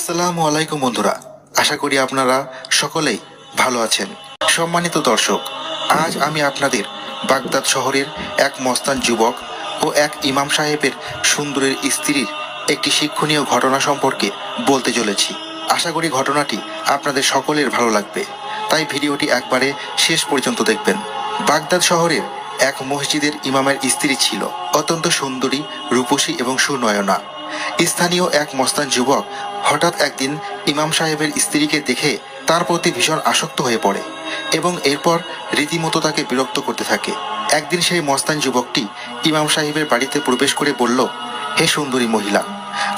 আসসালামু আলাইকুম বন্ধুরা। আশা করি আপনারা সকলেই ভালো আছেন। সম্মানিত দর্শক, আজ আমি আপনাদের বাগদাদ শহরের এক মস্তান যুবক ও এক ইমাম সাহেবের সুন্দরের স্ত্রীর একটি শিক্ষণীয় ঘটনা সম্পর্কে বলতে চলেছি। আশা করি ঘটনাটি আপনাদের সকলের ভালো লাগবে। তাই ভিডিওটি একবারে শেষ পর্যন্ত দেখবেন। বাগদাদ শহরের এক মসজিদের ইমামের স্ত্রী ছিল। অত্যন্ত সুন্দরী, রূপসী এবং সুনয়না। স্থানীয় এক মস্তান যুবক হঠাৎ একদিন ইমাম সাহেবের স্ত্রীকে দেখে তার প্রতি ভীষণ আসক্ত হয়ে পড়ে এবং এরপর রীতিমতো তাকে বিরক্ত করতে থাকে। একদিন সেই মস্তান যুবকটি ইমাম সাহেবের বাড়িতে প্রবেশ করে বলল, হে সুন্দরী মহিলা,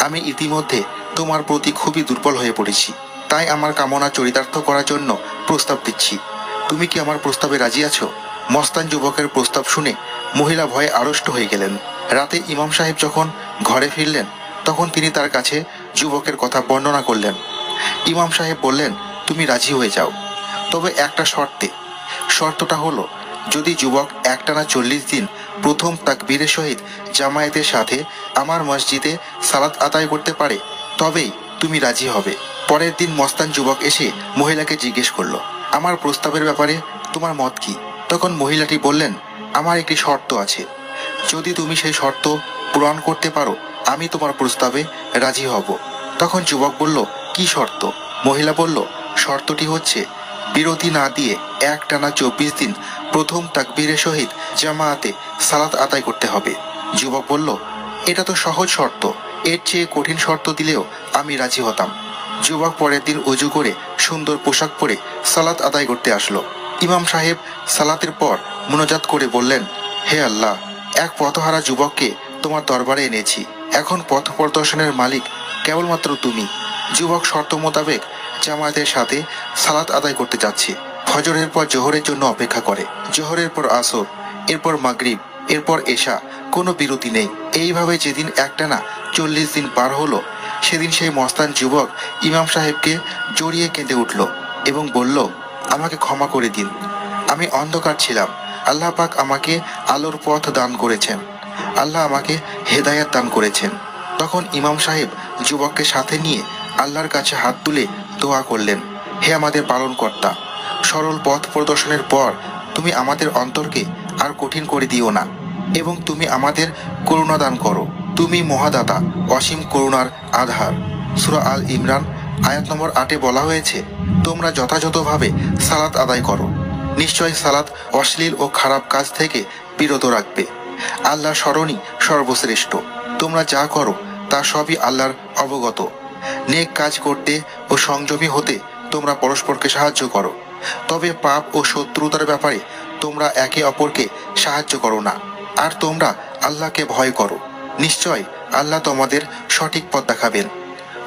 আমি ইতিমধ্যে তোমার প্রতি খুবই দুর্বল হয়ে পড়েছি। তাই আমার কামনা চরিতার্থ করার জন্য প্রস্তাব দিচ্ছি। তুমি কি আমার প্রস্তাবে রাজি আছো? মস্তান যুবকের প্রস্তাব শুনে মহিলা ভয়ে আড়ষ্ট হয়ে গেলেন। রাতে ইমাম সাহেব যখন ঘরে ফিরলেন তখন তিনি তার কাছে যুবকের কথা বর্ণনা করলেন। ইমাম সাহেব বললেন, তুমি রাজি হয়ে যাও। তবে একটা শর্তে। শর্তটা হলো, যদি যুবক একটানা চল্লিশ দিন প্রথম তাকবীরের সহিত জামায়াতের সাথে আমার মসজিদে সালাত আদায় করতে পারে, তবেই তুমি রাজি হবে। পরের দিন মস্তান যুবক এসে মহিলাকে জিজ্ঞেস করল, আমার প্রস্তাবের ব্যাপারে তোমার মত কি? তখন মহিলাটি বললেন, আমার একটি শর্ত আছে। যদি তুমি সেই শর্ত পূরণ করতে পারো আমি তোমার প্রস্তাবে রাজি হব। তখন যুবক বলল, কি শর্ত? মহিলা বলল, শর্তটি হচ্ছে, বিরতি না দিয়ে এক টানা চব্বিশ দিন প্রথম তাকবীরের সহিত জামায়াতে সালাত আদায় করতে হবে। যুবক বলল, এটা তো সহজ শর্ত। এর চেয়ে কঠিন শর্ত দিলেও আমি রাজি হতাম। যুবক পরের দিন অজু করে সুন্দর পোশাক পরে সালাত আদায় করতে আসলো। ইমাম সাহেব সালাতের পর মনোজাত করে বললেন, হে আল্লাহ, এক পথহারা যুবককে তোমার দরবারে এনেছি। এখন পথ প্রদর্শনের মালিক কেবলমাত্র তুমি। যুবক শর্ত মোতাবেক জামায়াতের সাথে সালাত আদায় করতে যাচ্ছে। ফজরের পর জোহরের জন্য অপেক্ষা করে। জোহরের পর আসর, এরপর মাগরিব, এরপর এশা, কোনো বিরতি নেই। এইভাবে যেদিন একটানা চল্লিশ দিন পার হলো, সেদিন সেই মস্তান যুবক ইমাম সাহেবকে জড়িয়ে কেঁদে উঠল এবং বলল, আমাকে ক্ষমা করে দিন। আমি অন্ধকার ছিলাম। আল্লাহ পাক আমাকে আলোর পথ দান করেছেন। আল্লাহ আমাকে হেদায়াত দান করেছেন। তখন ইমাম সাহেব যুবককে সাথে নিয়ে আল্লাহর কাছে হাত তুলে দোয়া করলেন, হে আমাদের পালনকর্তা, সরল পথ প্রদর্শনের পর তুমি আমাদের অন্তরকে আর কঠিন করে দিও না, এবং তুমি আমাদের করুণা দান করো। তুমি মহাদাতা, অসীম করুণার আধার। সুরা আল ইমরান, আয়াত নম্বর আটে বলা হয়েছে, তোমরা যথাযথভাবে সালাত আদায় করো। নিশ্চয় সালাত অশ্লীল ও খারাপ কাজ থেকে বিরত রাখবে। আল্লাহ স্মরণই সর্বশ্রেষ্ঠ। তোমরা যা করো, তা সবই আল্লাহর অবগত। নেক কাজ করতে ও সংযমী হতে তোমরা পরস্পরকে সাহায্য করো। তবে পাপ ও শত্রুতার ব্যাপারে তোমরা একে অপরকে সাহায্য করো না। আর তোমরা আল্লাহকে ভয় করো। নিশ্চয় আল্লাহ তোমাদের সঠিক পথ দেখাবেন।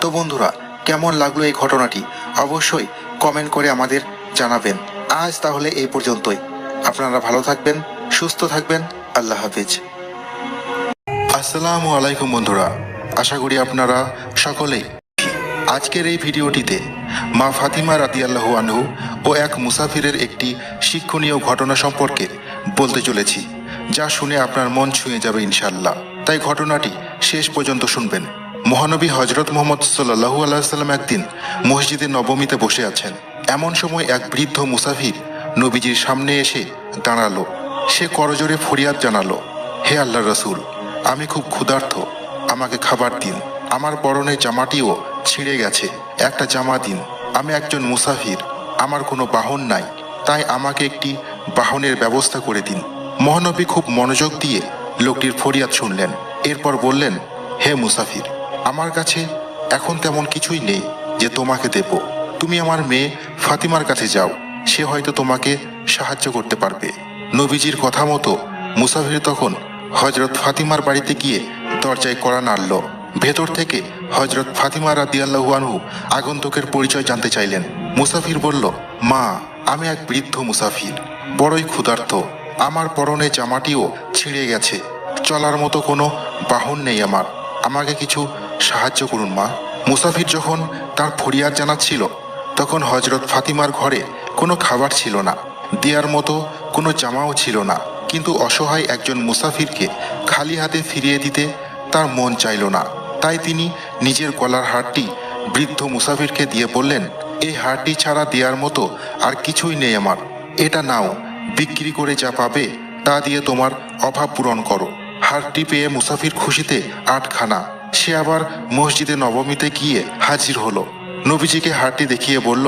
তো বন্ধুরা, কেমন লাগল এই ঘটনাটি? অবশ্যই কমেন্ট করে আমাদের জানাবেন। আজ তাহলে এই পর্যন্তই। আপনারা ভালো থাকবেন, সুস্থ থাকবেন। আল্লাহ হাফিজ। আসসালামু আলাইকুম বন্ধুরা, আশা করি আপনারা সকলেই আজকের এই ভিডিওটিতে মা ফাতিমা রাতি আল্লাহু আনহু ও এক মুসাফিরের একটি শিক্ষণীয় ঘটনা সম্পর্কে বলতে চলেছি, যা শুনে আপনার মন ছুঁয়ে যাবে ইনশাল্লাহ তাই ঘটনাটি শেষ পর্যন্ত শুনবেন। মহানবী হজরত মোহাম্মদ সাল্লাহু আলাইসাল্লাম একদিন মসজিদে নবমীতে বসে আছেন। এমন সময় এক বৃদ্ধ মুসাফির নবীজির সামনে এসে দাঁড়াল। সে করজোরে ফরিয়াদ জানালো, হে আল্লাহ রসুল, আমি খুব ক্ষুধার্ত। আমাকে খাবার দিন। আমার পরনের জামাটিও ছিঁড়ে গেছে। একটা জামা দিন। আমি একজন মুসাফির। আমার কোনো বাহন নাই। তাই আমাকে একটি বাহনের ব্যবস্থা করে দিন। মহানবী খুব মনোযোগ দিয়ে লোকটির ফরিয়াদ শুনলেন। এরপর বললেন, হে মুসাফির, আমার কাছে এখন তেমন কিছুই নেই যে তোমাকে দেব। তুমি আমার মেয়ে ফাতিমার কাছে যাও। সে হয়তো তোমাকে সাহায্য করতে পারবে। নবীজির কথা মতো মুসাফির তখন হজরত ফাতিমার বাড়িতে গিয়ে দরজায় কড়া নাড়ল। ভেতর থেকে হজরত ফাতিমা রাদিয়াল্লাহু আনহু আগন্তুকের পরিচয় জানতে চাইলেন। মুসাফির বলল, মা, আমি এক বৃদ্ধ মুসাফির। বড়ই ক্ষুধার্ত। আমার পরনে জামাটিও ছিঁড়ে গেছে। চলার মতো কোনো বাহন নেই আমার। আমাকে কিছু সাহায্য করুন, মা। মুসাফির যখন তার ফরিয়াদ জানাচ্ছিল, তখন হজরত ফাতিমার ঘরে কোনো খাবার ছিল না। দেওয়ার মতো কোনো জামাও ছিল না। কিন্তু অসহায় একজন মুসাফিরকে খালি হাতে ফিরিয়ে দিতে তার মন চাইল না। তাই তিনি নিজের গলার হারটি বৃদ্ধ মুসাফিরকে দিয়ে বললেন এই হারটি ছাড়া দেওয়ার মতো আর কিছুই নেই আমার। এটা নাও, বিক্রি করে যা পাবে তা দিয়ে তোমার অভাব পূরণ করো। হারটি পেয়ে মুসাফির খুশিতে আটখানা। সে আবার মসজিদে নবমীতে গিয়ে হাজির হলো। নবীজিকে হারটি দেখিয়ে বলল,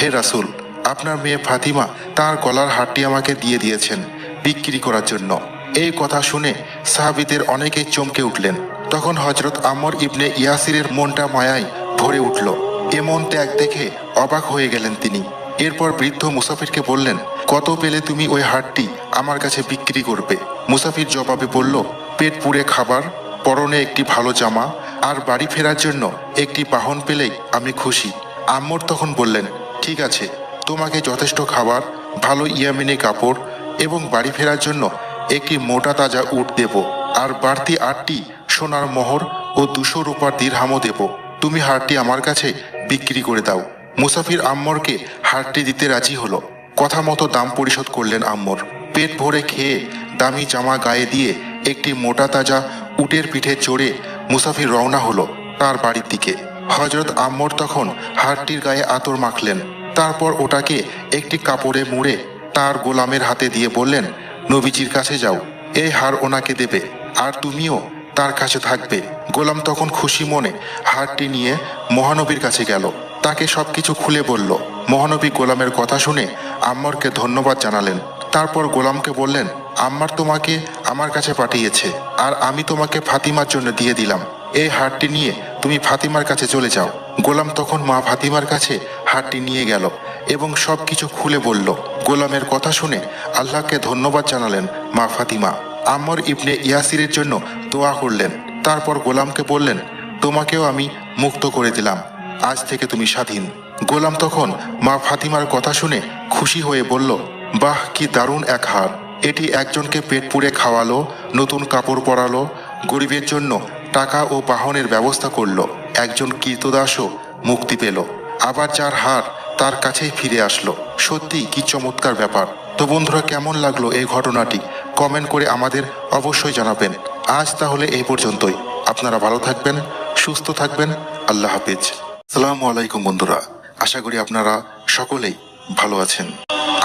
হে রাসূল আপনার মেয়ে ফাতিমা তার গলার হারটি আমাকে দিয়ে দিয়েছেন বিক্রি করার জন্য। এই কথা শুনে সাহাবিদের অনেকেই চমকে উঠলেন। তখন হজরত আমর ইবনে ইয়াসিরের মনটা মায়ায় ভরে উঠল। এমন ত্যাগ দেখে অবাক হয়ে গেলেন তিনি। এরপর বৃদ্ধ মুসাফিরকে বললেন, কত পেলে তুমি ওই হাটটি আমার কাছে বিক্রি করবে? মুসাফির জবাবে বলল, পেট পুড়ে খাবার, পরনে একটি ভালো জামা আর বাড়ি ফেরার জন্য একটি বাহন পেলেই আমি খুশি। আম্মর তখন বললেন, ঠিক আছে তোমাকে যথেষ্ট খাবার, ভালো ইয়ামিনি কাপড় এবং বাড়ি ফেরার জন্য একটি মোটা তাজা উট দেব আর বাড়তি আটটি সোনার মোহর ও দুশো রূপার দীর্হামও দেব। তুমি হারটি আমার কাছে বিক্রি করে দাও। মুসাফির আম্মরকে হারটি দিতে রাজি হলো। কথা মতো দাম পরিশোধ করলেন আম্মর। পেট ভরে খেয়ে দামি জামা গায়ে দিয়ে একটি মোটা তাজা উটের পিঠে চড়ে মুসাফির রওনা হলো তার বাড়ির দিকে। হজরত আম্মর তখন হারটির গায়ে আতর মাখলেন। তারপর ওটাকে একটি কাপড়ে মুড়ে তার গোলামের হাতে দিয়ে বললেন, নবীজির কাছে যাও, এই হার ওনাকে দেবে, আর তুমিও তার কাছে থাকবে। গোলাম তখন খুশি মনে হারটি নিয়ে মহানবীর কাছে গেল। তাকে সবকিছু খুলে বলল। মহানবী গোলামের কথা শুনে আম্মরকে ধন্যবাদ জানালেন। তারপর গোলামকে বললেন, আম্মার তোমাকে আমার কাছে পাঠিয়েছে, আর আমি তোমাকে ফাতিমার জন্য দিয়ে দিলাম। এই হারটি নিয়ে তুমি ফাতিমার কাছে চলে যাও। গোলাম তখন মা ফাতিমার কাছে হারটি নিয়ে গেল এবং সব কিছু খুলে বলল, গোলামের কথা শুনে আল্লাহকে ধন্যবাদ জানালেন মা ফাতিমা। আম্মর ইবনে ইয়াসিরের জন্য দোয়া করলেন। তারপর গোলামকে বললেন, তোমাকেও আমি মুক্ত করে দিলাম। আজ থেকে তুমি স্বাধীন। গোলাম তখন মা ফাতিমার কথা শুনে খুশি হয়ে বলল, বাহ, কি দারুণ এক হার। এটি একজনকে পেট পুড়ে খাওয়ালো, নতুন কাপড় পরালো, গরিবের জন্য টাকা ও বাহনের ব্যবস্থা করল। একজন কীর্তদাসও মুক্তি পেল। আবার যার হার তার কাছেই ফিরে আসলো। সত্যি কি চমৎকার ব্যাপার। তো বন্ধুরা, কেমন লাগল এই ঘটনাটি? কমেন্ট করে আমাদের অবশ্যই জানাবেন। আজ তাহলে এই পর্যন্তই। আপনারা ভালো থাকবেন, সুস্থ থাকবেন। আল্লাহ হাফিজ। সালামু আলাইকুম বন্ধুরা। আশা করি আপনারা সকলেই ভালো আছেন।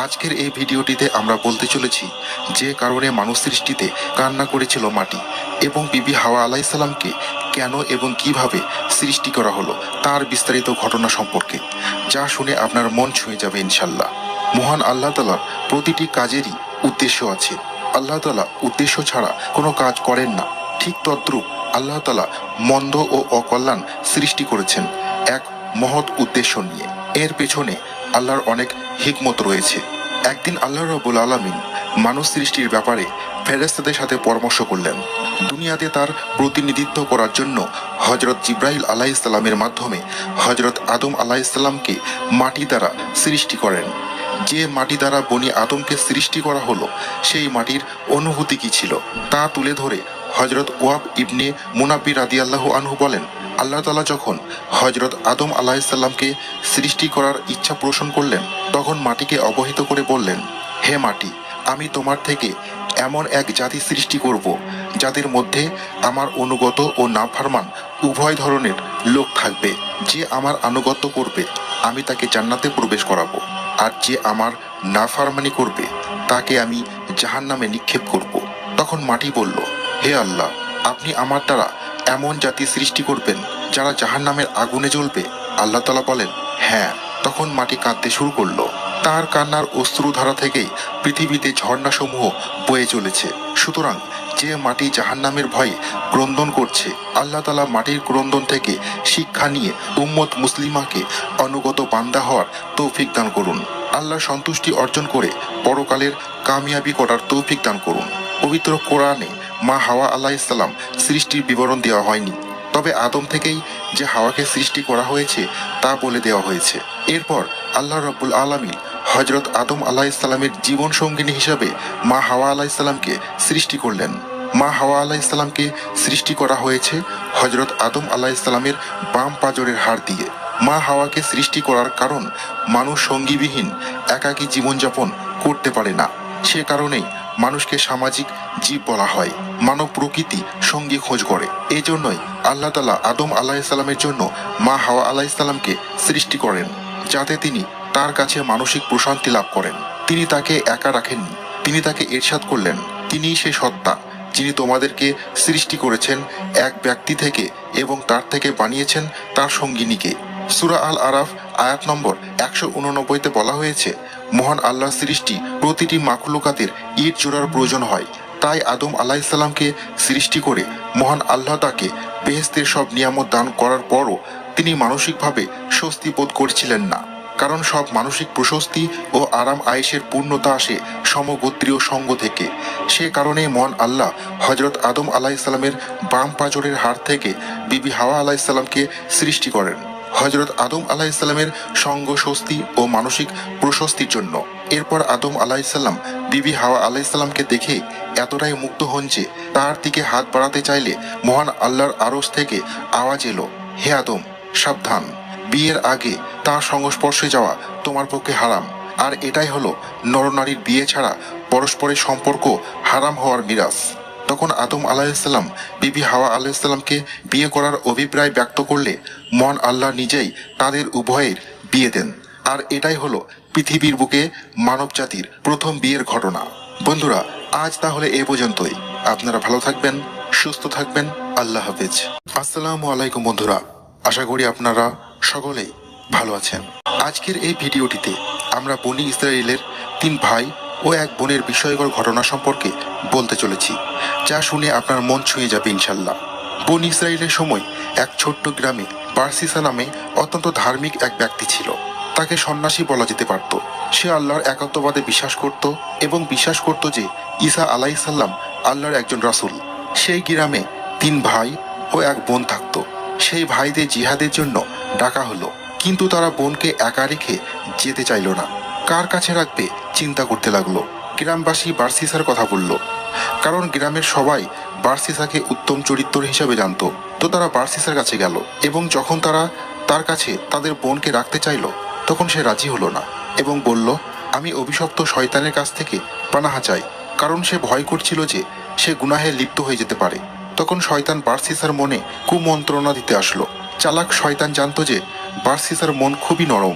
আজকের এই ভিডিওটিতে আমরা বলতে চলেছি যে কারণে মানুষ সৃষ্টিতে কান্না করেছিল মাটি এবং বিবি হাওয়া আলাইসাল্লামকে কেন এবং কীভাবে সৃষ্টি করা হলো তার বিস্তারিত ঘটনা সম্পর্কে, যা শুনে আপনার মন ছুঁয়ে যাবে ইনশাল্লাহ মহান আল্লাহ তালার প্রতিটি কাজেরই উদ্দেশ্য আছে। আল্লাহ তালা উদ্দেশ্য ছাড়া কোনো কাজ করেন না। ঠিক তদ্রূপ আল্লাহ তালা মন্দ ও অকল্যাণ সৃষ্টি করেছেন এক মহৎ উদ্দেশ্য নিয়ে। এর পেছনে আল্লাহর অনেক হিকমত রয়েছে। একদিন আল্লাহ রবুল আলমিন মানুষ সৃষ্টির ব্যাপারে ফেরেস্তাদের সাথে পরামর্শ করলেন। দুনিয়াতে তার প্রতিনিধিত্ব করার জন্য হজরত জিব্রাহিল আলাহ ইসলামের মাধ্যমে হজরত আদম আলাহ ইসলামকে মাটি দ্বারা সৃষ্টি করেন। যে মাটি দ্বারা বনি আদমকে সৃষ্টি করা হলো, সেই মাটির অনুভূতি কি ছিল, তা তুলে ধরে হজরত ওয়াব ইবনে মুনাব্বি রাদিয়াল্লাহু আনহু বলেন, আল্লাহ তালা যখন হজরত আদম আলাহিসাল্লামকে সৃষ্টি করার ইচ্ছা পোষণ করলেন, তখন মাটিকে অবহিত করে বললেন, হে মাটি, আমি তোমার থেকে এমন এক জাতি সৃষ্টি করব, যাদের মধ্যে আমার অনুগত ও নাফারমান উভয় ধরনের লোক থাকবে, যে আমার আনুগত্য করবে, আমি তাকে জান্নাতে প্রবেশ করাবো, আর যে আমার নাফারমানি করবে, তাকে আমি জাহান্নামে নিক্ষেপ করব। তখন মাটি বলল হে আল্লাহ, আপনি আমার দ্বারা এমন জাতি সৃষ্টি করবেন যারা জাহান নামের আগুনে জ্বলবে। আল্লাহ তালা বলেন হ্যাঁ। তখন মাটি কাঁদতে শুরু করল। তার কান্নার অশ্রুধারা থেকেই পৃথিবীতে ঝর্ণাসমূহ বয়ে চলেছে। সুতরাং যে মাটি জাহান্নামের ভয়ে ক্রন্দন করছে, আল্লাহ তালা মাটির ক্রন্দন থেকে শিক্ষা নিয়ে উম্মত মুসলিমাকে অনুগত বান্দা হওয়ার তৌফিক দান করুন। আল্লাহর সন্তুষ্টি অর্জন করে পরকালের কামিয়াবি করার তৌফিক দান করুন। পবিত্র কোরআনে মা হাওয়া আল্লাহ ইসলাম সৃষ্টির বিবরণ দেওয়া হয়নি। তবে আদম থেকেই যে হাওয়াকে সৃষ্টি করা হয়েছে, তা বলে দেওয়া হয়েছে। এরপর আল্লাহ রব্বুল আলমী হজরত আদম আলাহ ইসলামের জীবন সঙ্গিনী হিসাবে মা হাওয়া আলাহ ইসলামকে সৃষ্টি করলেন। মা হাওয়া আলাহ ইসলামকে সৃষ্টি করা হয়েছে হজরত আদম আলাহ ইসলামের বাম পাজরের হাড় দিয়ে। মা হাওয়াকে সৃষ্টি করার কারণ মানুষ সঙ্গীবিহীন, একাকী জীবনযাপন করতে পারে না। সে কারণেই মানুষকে সামাজিক জীব বলা হয়। মানব প্রকৃতি সঙ্গী খোঁজ করে। এই জন্যই আল্লাহ তালা আদম আলাহিসাল্লামের জন্য মা হাওয়া আলাহিসাল্লামকে সৃষ্টি করেন, যাতে তিনি তার কাছে মানসিক প্রশান্তি লাভ করেন। তিনি তাকে একা রাখেননি, তিনি তাকে এরশাদ করলেন। তিনিই সেই সত্তা, যিনি তোমাদেরকে সৃষ্টি করেছেন, এক ব্যক্তি থেকে এবং তার থেকে বানিয়েছেন তার সঙ্গিনীকে। সুরা আল আরাফ আয়াত নম্বর একশো উননব্বইতে বলা হয়েছে, মহান আল্লাহ সৃষ্টি প্রতিটি মাকলুকাতের ইট জোড়ার প্রয়োজন হয়। তাই আদম আলাহিসাল্লামকে সৃষ্টি করে মহান আল্লাহ তাকে বেহেস্তের সব নিয়ামত দান করার পরও তিনি মানসিকভাবে স্বস্তি বোধ করছিলেন না। কারণ সব মানসিক প্রশস্তি ও আরাম আয়েসের পূর্ণতা আসে সমগোত্রীয় সঙ্গ থেকে। সে কারণে মহান আল্লাহ হজরত আদম আলাহিসাল্লামের বাম পাজরের হাড় থেকে বিবি হাওয়া আলাহিসাল্লামকে সৃষ্টি করেন। হজরত আদম আলাহিসাল্লামের সঙ্গ, স্বস্তি ও মানসিক প্রশস্তির জন্য। এরপর আদম আলাহিসাল্লাম বিবি হাওয়া আলাহিসাল্লামকে দেখে এতটাই মুগ্ধ হন যে তার দিকে হাত বাড়াতে চাইলে মহান আল্লাহর আরস থেকে আওয়াজ এলো, হে আদম, সাবধান। বিয়ের আগে তার সংস্পর্শে যাওয়া তোমার পক্ষে হারাম। আর এটাই হলো নরনারীর বিয়ে ছাড়া পরস্পরের সম্পর্ক হারাম হওয়ার মিরাজ। তখন আদম আলাহিসাল্লাম বিবি হাওয়া আলাহিসাল্লামকে বিয়ে করার অভিপ্রায় ব্যক্ত করলে মন আল্লাহ নিজেই তাদের উভয়ের বিয়ে দেন। আর এটাই হলো পৃথিবীর বুকে মানব জাতির প্রথম বিয়ের ঘটনা। বন্ধুরা, আজ তাহলে এ পর্যন্তই। আপনারা ভালো থাকবেন, সুস্থ থাকবেন, আল্লাহ হাফেজ। আসসালামু আলাইকুম বন্ধুরা, আশা করি আপনারা সকলেই ভালো আছেন। আজকের এই ভিডিওটিতে আমরা বনি ইসরায়েলের তিন ভাই ও এক বোনের বিষয়কর ঘটনা সম্পর্কে বলতে চলেছি, যা শুনে আপনার মন ছুঁয়ে যাবে ইনশাল্লাহ। বন ইসরায়েলের সময় এক ছোট্ট গ্রামে বার্সিসা নামে অত্যন্ত ধার্মিক এক ব্যক্তি ছিল। তাকে সন্ন্যাসী বলা যেতে পারত। সে আল্লাহর একাত্মবাদে বিশ্বাস করত এবং বিশ্বাস করত যে ঈসা আলাইসাল্লাম আল্লাহর একজন রাসূল। সেই গ্রামে তিন ভাই ও এক বোন থাকতো। সেই ভাইদের জিহাদের জন্য ডাকা হলো, কিন্তু তারা বোনকে একা রেখে যেতে চাইল না। কার কাছে রাখবে চিন্তা করতে লাগল। গ্রামবাসী বার্সিসার কথা বলল। কারণ গ্রামের সবাই বার্সিসাকে উত্তম চরিত্র হিসাবে জানতো। তো তারা বার্সিসার কাছে গেল এবং যখন তারা তার কাছে তাদের বোনকে রাখতে চাইলো, তখন সে রাজি হলো না এবং বলল, আমি অভিশপ্ত শয়তানের কাছ থেকে পানাহা চাই। কারণ সে ভয় করছিল যে সে গুনাহে লিপ্ত হয়ে যেতে পারে। তখন শয়তান বার্সিসার মনে কুমন্ত্রণা দিতে আসলো। চালাক শয়তান জানতো যে বার্সিসার মন খুবই নরম।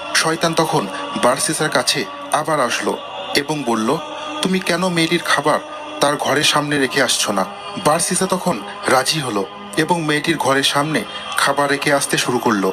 শয়তান তখন বার্সিসার কাছে আবার আসলো এবং বলল, তুমি কেন মেয়েটির খাবার তার ঘরের সামনে রেখে আসছো না? বার্সিসা তখন রাজি হলো এবং মেয়েটির ঘরের সামনে খাবার রেখে আসতে শুরু করল।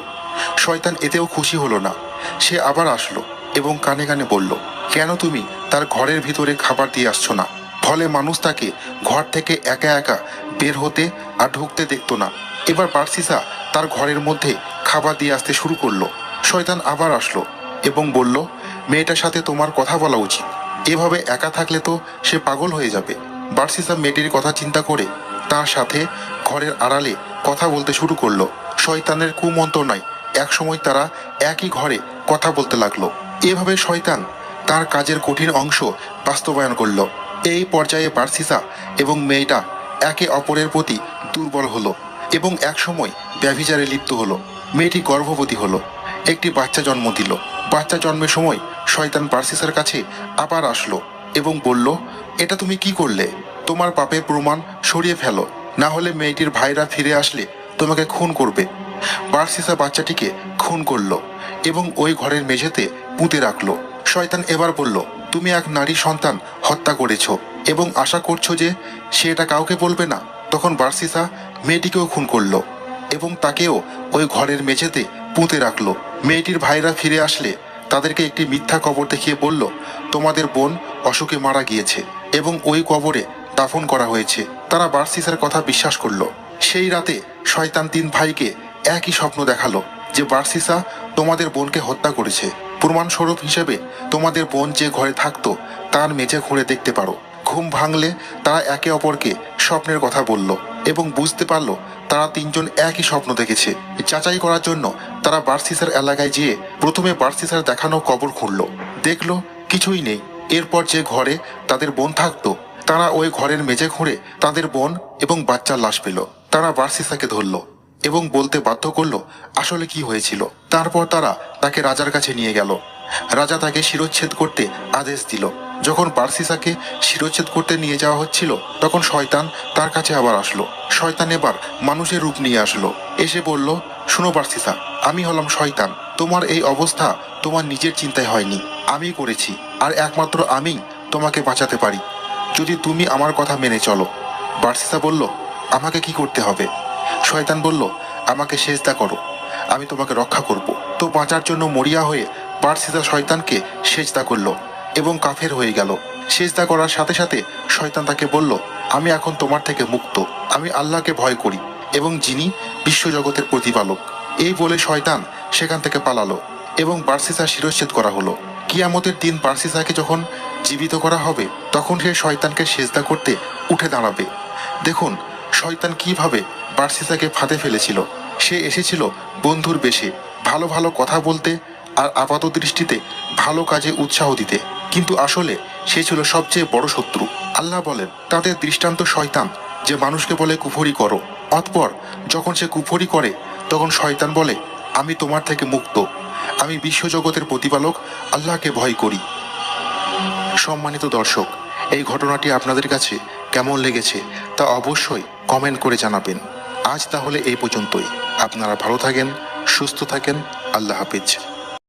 শয়তান এতেও খুশি হলো না। সে আবার আসলো এবং কানে কানে বলল, কেন তুমি তার ঘরের ভিতরে খাবার দিয়ে আসছো না? ফলে মানুষ তাকে ঘর থেকে একা একা বের হতে আর ঢুকতে দেখতো না। এবার বার্সিসা তার ঘরের মধ্যে খাবার দিয়ে আসতে শুরু করল। শয়তান আবার আসলো এবং বলল, মেয়েটার সাথে তোমার কথা বলা উচিত। এভাবে একা থাকলে তো সে পাগল হয়ে যাবে বার্সিসা মেয়েটির কথা চিন্তা করে তার সাথে ঘরের আড়ালে কথা বলতে শুরু করল। শয়তানের কুমন্ত্রণায় একসময় তারা একই ঘরে কথা বলতে লাগল। এভাবে শয়তান তার কাজের কঠিন অংশ বাস্তবায়ন করল। এই পর্যায়ে বার্সিসা এবং মেয়েটা একে অপরের প্রতি দুর্বল হলো এবং একসময় ব্যভিচারে লিপ্ত হলো। মেয়েটি গর্ভবতী হলো। একটি বাচ্চা জন্ম দিল। বাচ্চা জন্মের সময় শয়তান বার্সিসার কাছে আবার আসলো এবং বলল, এটা তুমি কি করলে? তোমার পাপের প্রমাণ সরিয়ে ফেলো। না হলে মেয়েটির ভাইরা ফিরে আসলে তোমাকে খুন করবে। বার্সিসা বাচ্চাটিকে খুন করল এবং ওই ঘরের মেঝেতে পুঁতে রাখল। শয়তান এবার বলল, তুমি এক নারী সন্তান হত্যা করেছ এবং আশা করছ যে সে এটা কাউকে বলবে না? তখন বার্সিসা মেয়েটিকেও খুন করল এবং তাকেও ওই ঘরের মেঝেতে পুঁতে রাখল। মেয়েটির ভাইরা ফিরে আসলে তাদেরকে একটি মিথ্যা কবর দেখিয়ে বলল, তোমাদের বোন অসুখে মারা গিয়েছে এবং ওই কবরে দাফন করা হয়েছে। তারা বার্সিসার কথা বিশ্বাস করল। সেই রাতে শয়তান তিন ভাইকে একই স্বপ্ন দেখাল, যে বার্সিসা তোমাদের বোনকে হত্যা করেছে। প্রমাণস্বরূপ হিসেবে তোমাদের বোন যে ঘরে থাকতো, তার মেঝে ঘুরে দেখতে পারো। ঘুম ভাঙলে তারা একে অপরকে স্বপ্নের কথা বলল। এবং বুঝতে পারল তারা তিনজন একই স্বপ্ন দেখেছে। যাচাই করার জন্য তারা বার্সিসার এলাকায় যেয়ে প্রথমে বার্সিসার দেখানো কবর খুঁড়ল। দেখল কিছুই নেই। এরপর যে ঘরে তাদের বোন থাকতো, তারা ওই ঘরের মেঝে খুঁড়ে তাদের বোন এবং বাচ্চার লাশ পেল। তারা বার্সিসাকে ধরলো এবং বলতে বাধ্য করল, আসলে কি হয়েছিল? তারপর তারা তাকে রাজার কাছে নিয়ে গেল। রাজা তাকে শিরোচ্ছেদ করতে আদেশ দিল। যখন বার্সিসাকে শিরোচ্ছেদ করতে নিয়ে যাওয়া হচ্ছিল, তখন শয়তান তার কাছে আবার আসলো। শয়তান এবার মানুষের রূপ নিয়ে আসলো। এসে বলল, শুনো বার্সিসা আমি হলাম শয়তান। তোমার এই অবস্থা তোমার নিজের চিন্তায় হয়নি। আমি করেছি, আর একমাত্র আমি তোমাকে বাঁচাতে পারি। যদি তুমি আমার কথা মেনে চলো। বার্সিসা বলল, আমাকে কি করতে হবে? শয়তান বলল, আমাকে সেজদা করো। আমি তোমাকে রক্ষা করব। তো বাঁচার জন্য মরিয়া হয়ে বার্সিসা শয়তানকে সেজদা করল। এবং কাফের হয়ে গেল। সেজদা করার সাথে সাথে শয়তান তাকে বলল, আমি এখন তোমার থেকে মুক্ত। আমি আল্লাহকে ভয় করি এবং যিনি বিশ্বজগতের প্রতিপালক। এই বলে শয়তান সেখান থেকে পালালো এবং বার্সিসা শিরচ্ছেদ করা হলো। কিয়ামতের দিন বার্সিসাকে যখন জীবিত করা হবে, তখন সে শয়তানকে সেজদা করতে উঠে দাঁড়াবে। দেখুন, শয়তান কীভাবে বার্সিসাকে ফাঁদে ফেলেছিল। সে এসেছিল বন্ধুর বেশে, ভালো ভালো কথা বলতে আর আপাত দৃষ্টিতে ভালো কাজে উৎসাহ দিতে। কিন্তু আসলে সে ছিল সবচেয়ে বড় শত্রু। আল্লাহ বলেন, তাদের দৃষ্টান্ত শয়তান, যে মানুষকে বলে কুফরি করো। অতপর যখন সে কুফরি করে, তখন শয়তান বলে, আমি তোমার থেকে মুক্ত। আমি বিশ্বজগতের প্রতিপালক, আল্লাহকে ভয় করি। সম্মানিত দর্শক, এই ঘটনাটি আপনাদের কাছে কেমন লেগেছে তা অবশ্যই কমেন্ট করে জানাবেন। আজ তাহলে এই পর্যন্তই। আপনারা ভালো থাকেন, সুস্থ থাকেন, আল্লাহ হাফিজ।